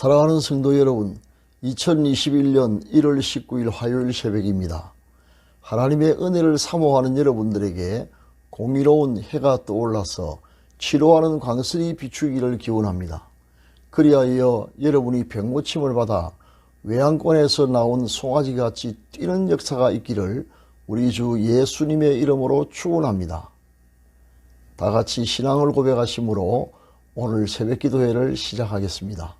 사랑하는 성도 여러분, 2021년 1월 19일 화요일 새벽입니다. 하나님의 은혜를 사모하는 여러분들에게 공의로운 해가 떠올라서 치료하는 광선이 비추기를 기원합니다. 그리하여 여러분이 병고침을 받아 외양권에서 나온 송아지같이 뛰는 역사가 있기를 우리 주 예수님의 이름으로 축원합니다. 다 같이 신앙을 고백하심으로 오늘 새벽 기도회를 시작하겠습니다.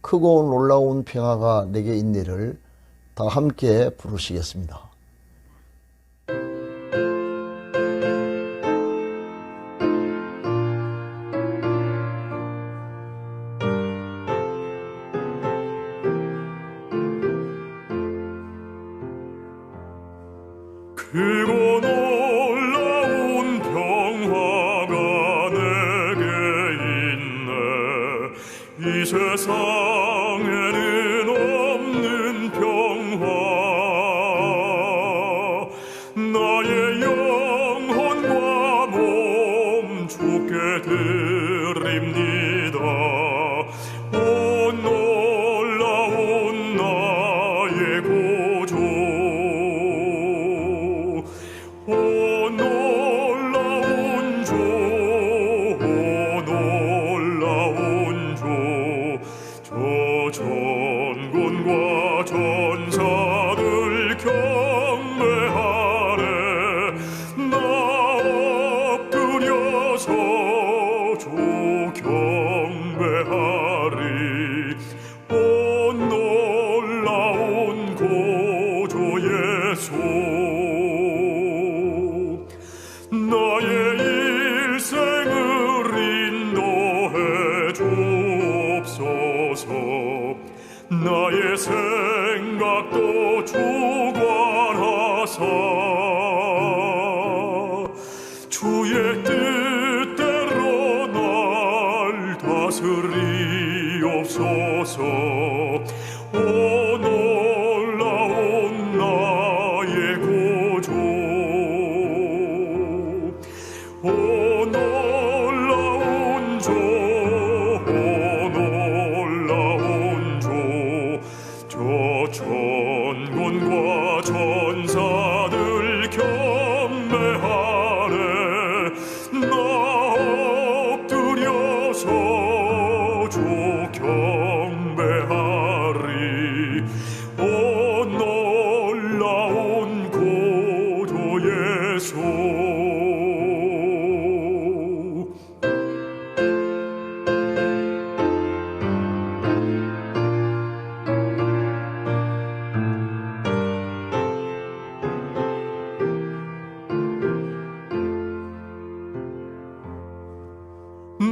크고 놀라운 평화가 내게 있네를 다 함께 부르시겠습니다. 크고 주의 뜻대로 날 다스리옵소서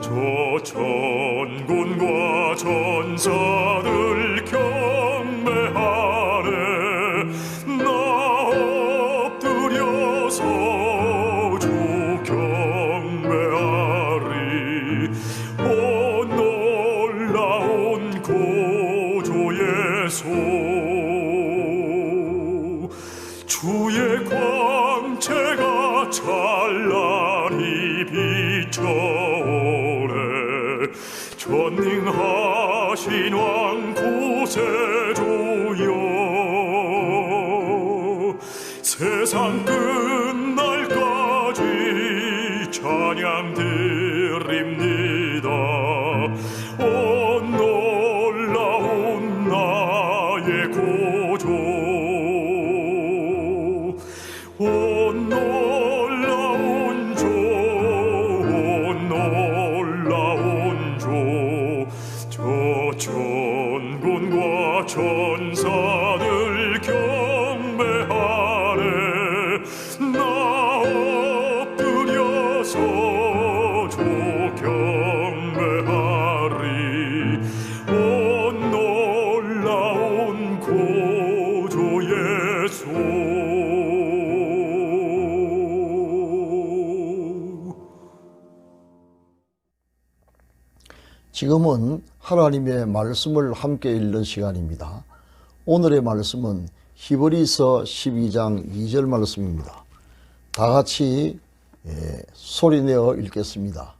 저 천군과 전사들 경배하네. 나 엎드려서 주 경배하리. 오 놀라운 고조의 소 주의 광채가 찬란히 비쳐 전능하신 왕 구세주여. 세상 끝날까지 찬양 드립니다 천군과 천사들 경배하네, 나 엎드려서 주 경배하리, 오 놀라운 구주 예수. 지금은 하나님의 말씀을 함께 읽는 시간입니다. 오늘의 말씀은 히브리서 12장 2절 말씀입니다. 다 같이 예, 소리내어 읽겠습니다.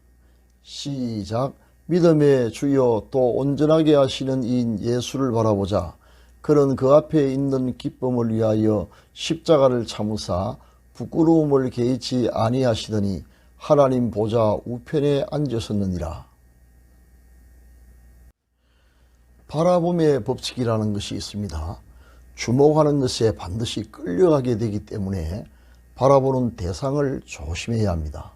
시작 믿음의 주여 또 온전하게 하시는 이인 예수를 바라보자 그는 그 앞에 있는 기쁨을 위하여 십자가를 참으사 부끄러움을 개의치 아니하시더니 하나님 보좌 우편에 앉으셨느니라 바라봄의 법칙이라는 것이 있습니다. 주목하는 것에 반드시 끌려가게 되기 때문에 바라보는 대상을 조심해야 합니다.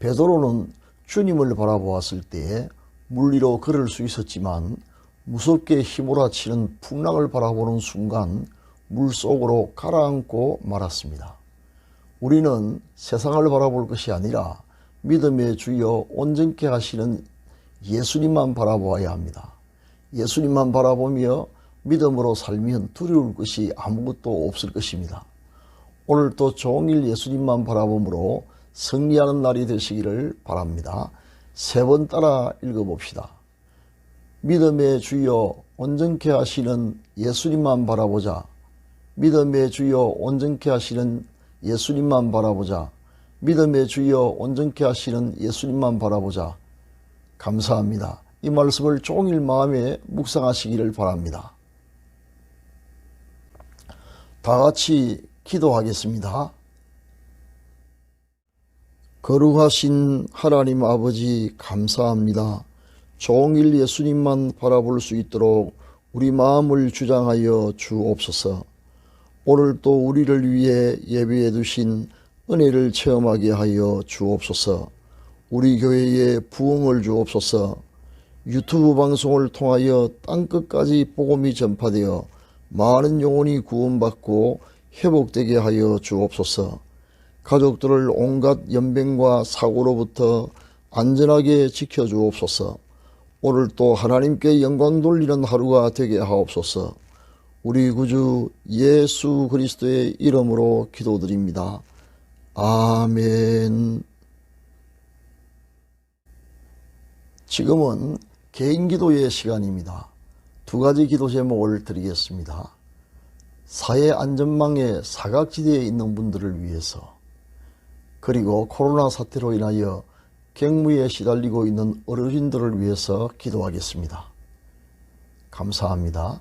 베드로는 주님을 바라보았을 때 물리로 걸을 수 있었지만 무섭게 휘몰아치는 풍랑을 바라보는 순간 물 속으로 가라앉고 말았습니다. 우리는 세상을 바라볼 것이 아니라 믿음의 주여 온전케 하시는 예수님만 바라보아야 합니다. 예수님만 바라보며 믿음으로 살면 두려울 것이 아무것도 없을 것입니다. 오늘 또 종일 예수님만 바라봄으로 승리하는 날이 되시기를 바랍니다. 세 번 따라 읽어봅시다. 믿음의 주여 온전케 하시는 예수님만 바라보자. 믿음의 주여 온전케 하시는 예수님만 바라보자. 믿음의 주여 온전케 하시는 예수님만 바라보자. 감사합니다. 이 말씀을 종일 마음에 묵상하시기를 바랍니다. 다 같이 기도하겠습니다. 거룩하신 하나님 아버지 감사합니다. 종일 예수님만 바라볼 수 있도록 우리 마음을 주장하여 주옵소서. 오늘 또 우리를 위해 예비해 두신 은혜를 체험하게 하여 주옵소서. 우리 교회에 부흥을 주옵소서. 유튜브 방송을 통하여 땅끝까지 복음이 전파되어 많은 영혼이 구원받고 회복되게 하여 주옵소서. 가족들을 온갖 연병과 사고로부터 안전하게 지켜 주옵소서. 오늘 또 하나님께 영광 돌리는 하루가 되게 하옵소서. 우리 구주 예수 그리스도의 이름으로 기도드립니다. 아멘. 지금은 개인 기도의 시간입니다. 두 가지 기도 제목을 드리겠습니다. 사회 안전망의 사각지대에 있는 분들을 위해서 그리고 코로나 사태로 인하여 갱무에 시달리고 있는 어르신들을 위해서 기도하겠습니다. 감사합니다.